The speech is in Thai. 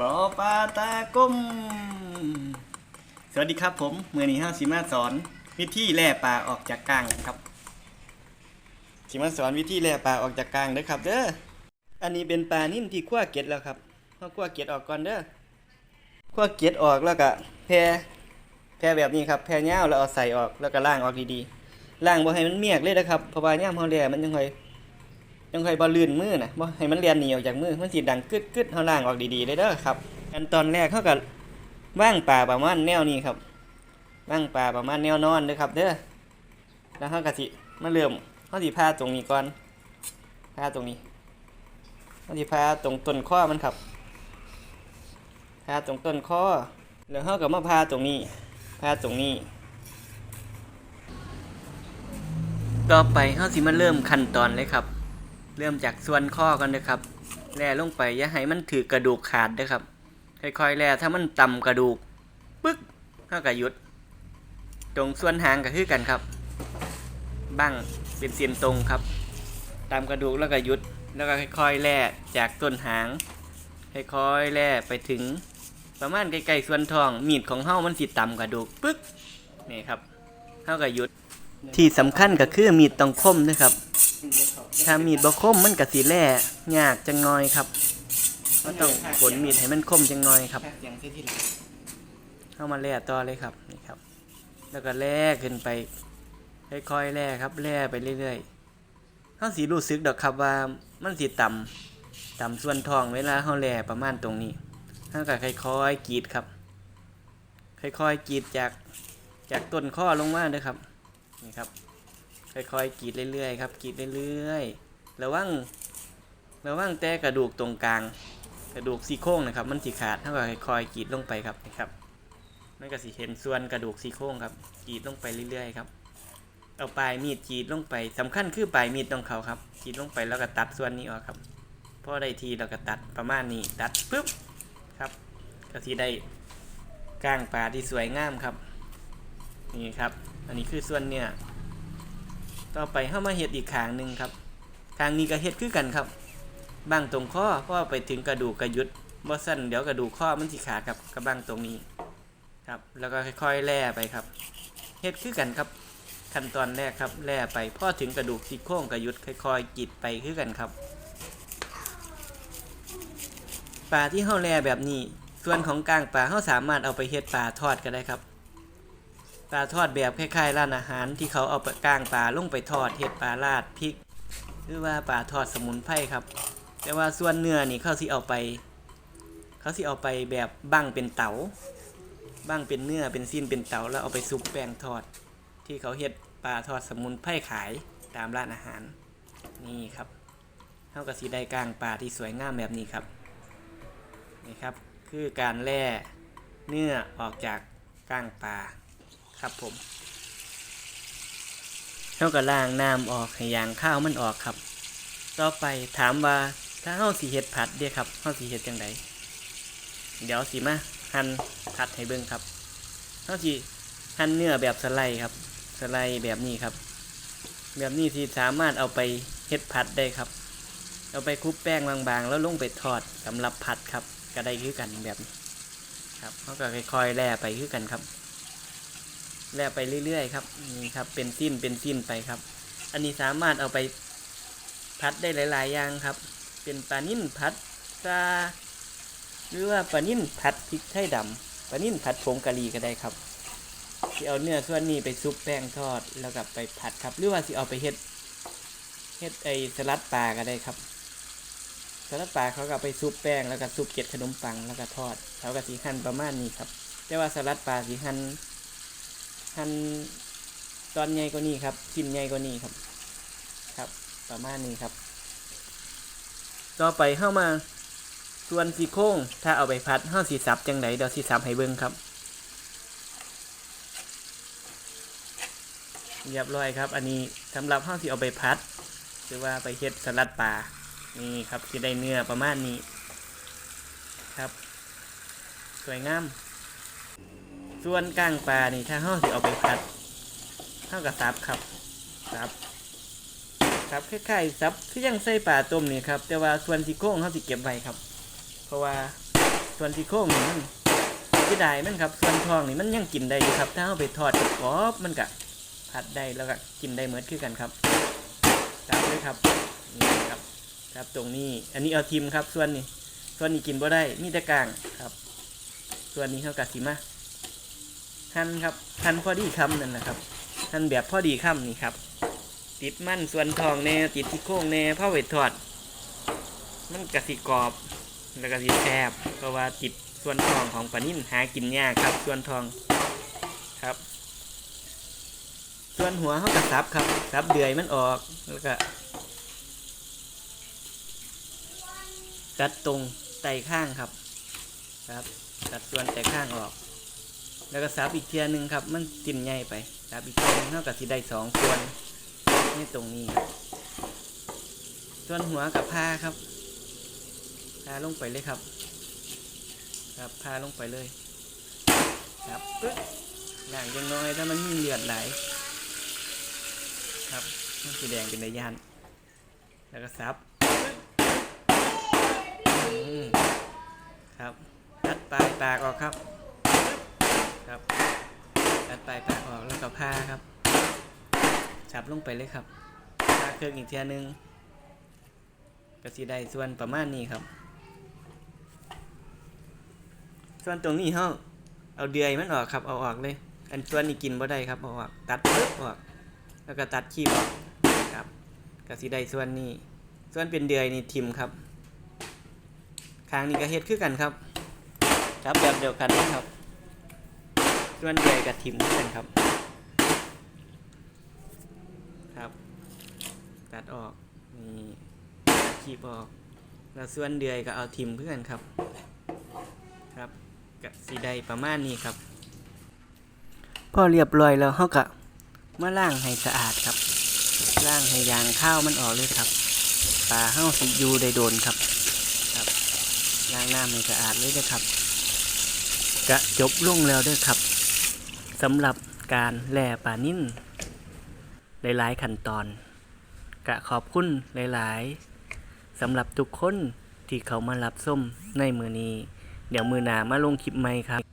บอปลาตาก้ม สวัสดีครับผมเมื่อนี้ห้าสิมาสอน วิธีแล่ปลาออกจากกลางครับสิมาสอนวิธีแล่ปลาออกจากกลางเด้อครับเด้อ อันนี้เป็นปลานิ่มที่คั่วเกล็ดแล้วครับเอาคั่วเกล็ดออกก่อนเด้อคั่วเกล็ดออกแล้วก็แพรแพรแบบนี้ครับแพรเงาวแล้วเอาใส่ออกแล้วก็ล้างออกดีๆล้างบ่ให้มันเมียกเลยนะครับเพราะว่าย่าเฮาแล่มันยังค่อ ยังค่อยบ่ลื่นมือนะบ่ให้มันเลียนหนีออกจากมือมันสิดังกึดกึดเฮาล้างออกดีๆเลยเด้อครับขั้นตอนแรกเฮาก็ว่างปลาประมาณแนวนี้ครับว่างปลาประมาณแนวนอนเด้อครับเด้อแล้วเฮาก็สิมาเริ่มเฮาสิพาตรงนี้ก่อนพาตรงนี้เฮาสิพาตรงต้นข้อมันครับพาตรงต้นข้อแล้วเฮาก็มาพาตรงนี้พาตรงนี้ ต่อไปเฮาสิมาเริ่มขั้นตอนเลยครับ เริ่มจากส่วนข้อกันนะครับแล่ลงไปอย่าให้มันถือกระดูกขาดนะครับ ค่อยๆแล่ถ้ามันต่ำกระดูกปึ๊กเท่ากับหยุด ตรงส่วนหางก็คือกันครับบั้งเป็นเสียนตรงครับ ตามกระดูกแล้วก็หยุดแล้วก็ค่อยๆแล่จากต้นหางค่อยๆแล่ไปถึง ประมาณใกล้ๆส่วนท้อง มีดของเฮามันสิต่ำกระดูกปึ๊กนี่ครับเท่ากับหยุดที่สำคัญก็คือมีดต้องคมนะครับ ถ้ามีดบ่คมมันก็สิแล่ยากจังน้อยครับก็ต้องผลมีดให้มันคมจังน้อยครับเข้ามาแล่ต่อเลยครับนี่ครับ แล้วก็แล่ขึ้นไปค่อยๆแล่ครับแล่ไปเรื่อยๆเขาสีรู้สึกดอกครับว่ามันสิต่ำต่ำส่วนท้องเวลาเขาแล่ประมาณตรงนี้เขาก็ค่อยๆกรีดครับ ค่อยๆกรีดจากจากต้นข้อลงมาเด้อครับนี่ครับ ค่อยๆกรีดเรื่อยๆครับกรีดเรื่อยๆระวังระวังแต่กระดูกตรงกลาง กระดูกซี่โครงนะครับ มันสิขาดเท่ากับค่อยๆกรีดลงไปครับนะครับมันก็สิเห็นส่วนกระดูกซี่โครงครับกรีดลงไปเรื่อยๆครับเอาปลายมีดกรีดลงไปสำคัญคือปลายมีดต้องเขาครับกรีดลงไปแล้วก็ตัดส่วนนี้ออกครับพอได้ทีเราก็ตัดประมาณนี้ตัดปุ๊บครับก็สิได้ก้างปลาที่สวยงามครับนี่ครับ อันนี้คือส่วนเนื้อ ต่อไปเข้ามาเห็ดอีกขางหนึ่งครับขางนี้ก็เห็ดคือกันครับบางตรงข้อเพราะไปถึงกระดูกกระยุดบ่สั้นเดี๋ยวกระดูกข้อมันสิขาดครับกระบังตรงนี้ครับ แล้วก็ค่อยๆแล่ไปครับเห็ดคือกันครับขั้นตอนแรกครับแล่ไปพอถึงกระดูกซี่โครงกระยุดค่อยๆกิดไปคือกันครับปลาที่เฮาแล่แบบนี้ ส่วนของกลางปลาเฮาสามารถเอาไปเฮ็ดปลาทอดก็ได้ครับ ปลาทอดแบบคล้ายๆร้านอาหารที่เขาเอาปลากลางปลาลงไปทอดเห็ดปลาราดพริก หรือว่าปลาทอดสมุนไพรครับ แต่ว่าส่วนเนื้อนี่เขาสิเอาไป เขาสิเอาไปแบบบั้งเป็นเตา๋าบั้งเป็นเนื้อเป็นสิ้นเป็นเต๋าแล้วเอาไปซุปแป้งทอด ที่เขาเห็ดปลาทอดสมุนไพรขายตามร้านอาหารนี่ครับเท่ากับสีได้กลางปลาที่สวยงามแบบนี้ครับนี่ครับคือการแล่เนื้อออกจากกลางปลา ครับผมเท่ากับล้างน้ำออกให้ยางข้าวมันออกครับ ต่อไปถามว่าถ้าเฮาสีเห็ดผัดเดียครับเฮาสีเห็ดจังไดเดี๋ยวสิมาหั่นผัดให้เบิ่งครับเฮาสิหั่นเนื้อแบบสไลด์ครับ สไลด์แบบนี้ครับ แบบนี้ที่สามารถเอาไปเฮ็ดผัดได้ครับ เอาไปคลุกแป้งบางๆ แล้วลงไปทอดสำหรับผัดครับก็ได้คือกันแบบนี้ครับเขาก็ค่อยๆแล่ไปคือกันครับ แล่ไปเรื่อยๆครับนี่ครับ เป็นสิ้นเป็นสิ้นไปครับ อันนี้สามารถเอาไปพัดได้หลาย ๆ อย่างครับ เป็นปลานิ่นพัดซาหรือว่าปลานิ่นผัดพริกไทยดำปลานิ่นผัดผงกะหรี่ก็ได้ครับที่เอาเนื้อส่วนนี้ไปซุปแป้งทอดแล้วก็ไปผัดครับ หรือว่าสิเอาไปเฮ็ดเฮ็ดไอสลัดปลาก็ได้ครับสลัดปลาเขาก็ไปซุปแป้งแล้วก็ซุปเกล็ดขนมปังแล้วก็ทอดเขาก็สีหั่นประมาณนี้ครับ แต่ว่าสลัดปลาสีหั่น หั่นตอนใหญ่กว่านี้ครับชิ้นใหญ่กว่านี้ครับ ครับ ประมาณนี้ครับ ต่อไปเข้ามาส่วนสีโค้งถ้าเอาไปพัดเ้าสีสับจังไหนเดี๋ยวสีสับให้เบิ้งครับเรียบร้อยครับ อันนี้สำหรับเ้าสีเอาไปพัด หรือว่าไปเฮ็ดสลัดปลานี่ครับที่ได้เนื้อประมาณนี้ ครับ สวยงาม ส่วนก้างปลานี่ถ้าเฮาสิเอาไปผัดเฮากับซับครับซับครับคล้ายๆซับคือยังใส่ปลาต้มนี่ครับ แต่ว่าส่วนซี่โครงเฮาสิเก็บไว้ครับ เพราะว่าส่วนซี่โครงนี่มันที่ได้มันครับ ส่วนทองนี่มันยังกินได้อยู่ครับ ถ้าเอาไปทอดกรอบมันก็ผัดได้แล้วก็กินได้เหมือนคือกันครับจับเลยครับนี่ครับครับตรงนี้อันนี้เอาทิมครับ ส่วนนี้ส่วนนี้กินบ่ได้มีแต่กลางครับ ส่วนนี้เขากัดสิมา หั่นครับหั่นพอดีคำนั่นแหละครับหั่นแบบพอดีคำนี่ครับ ติดมันส่วนทองแน่ติดที่โค้งแน่ผ้าเวททอด มันกระสิกรอบแล้วก็สิแซบเพราะว่าติดส่วนทองของปลานิ่นหากินยากครับ ส่วนทองครับ ส่วนหัวเขากระซับครับซับเดือยมันออกแล้วก็ตัดตรงไตข้างครับ ครับ ตัดส่วนไตข้างออก แล้วก็ซับอีกเทียหนึงครับ มันติ่นใหญ่ไปซับอีกเทียนึงเท่ากับที่ได้สองส่วนนี่ตรงนี้ครับส่วนหัวกับผ้าครับพาลงไปเลยครับ ครับพาลงไปเลย ครับปึ๊บอย่างยังน้อยถ้ามันมีเลือดไหลครับมันสีแดงเป็นในยาน แล้วก็ซับครับตัดปลายปากออกครับ ครับตัดปลายปากออกแล้วก็ผ้าครับจับลงไปเลยครับผ้าเครื่องอีกเทียหนึงก็สีได้ส่วนประมาณนี้ครับ ส่วนตรงนี้เฮาเอาเดือยมันออกครับเอาออกเลย อันส่วนนี้กินบ่ได้ครับเอาออกตัดปึ๊บออก แล้วก็ตัดขี้ออกครับก็สิได้ส่วนนี้ ส่วนเป็นเดือยนี่ทิมครับคางนี้ก็เฮ็ดคือกันครับจับแบบเดียวกันนะครับ ส่วนเดือยกับทิมคือกันครับ ครับ ตัดออกนี่ตัดขี้ออก แล้วส่วนเดือยก็เอาทิมเพื่อนครับ ครับกับสีใดประมาณนี้ครับ พอเรียบร้อยแล้วเขาก็มาล้างให้สะอาดครับล้างให้ยางข้าวมันออกเลยครับปลาเห้าสิยูได้โดนครับ ครับล้างน้ำให้สะอาดเลยนะครับกะจบลงแล้วด้วยครับ สำหรับการแล่ปลานิ่นหลายๆ ขั้นตอน กะขอบคุณหลายๆสำหรับทุกคนที่เขามารับส้มในมือนี้ เดี๋ยวมือหนามาลงคลิปใหม่ครับ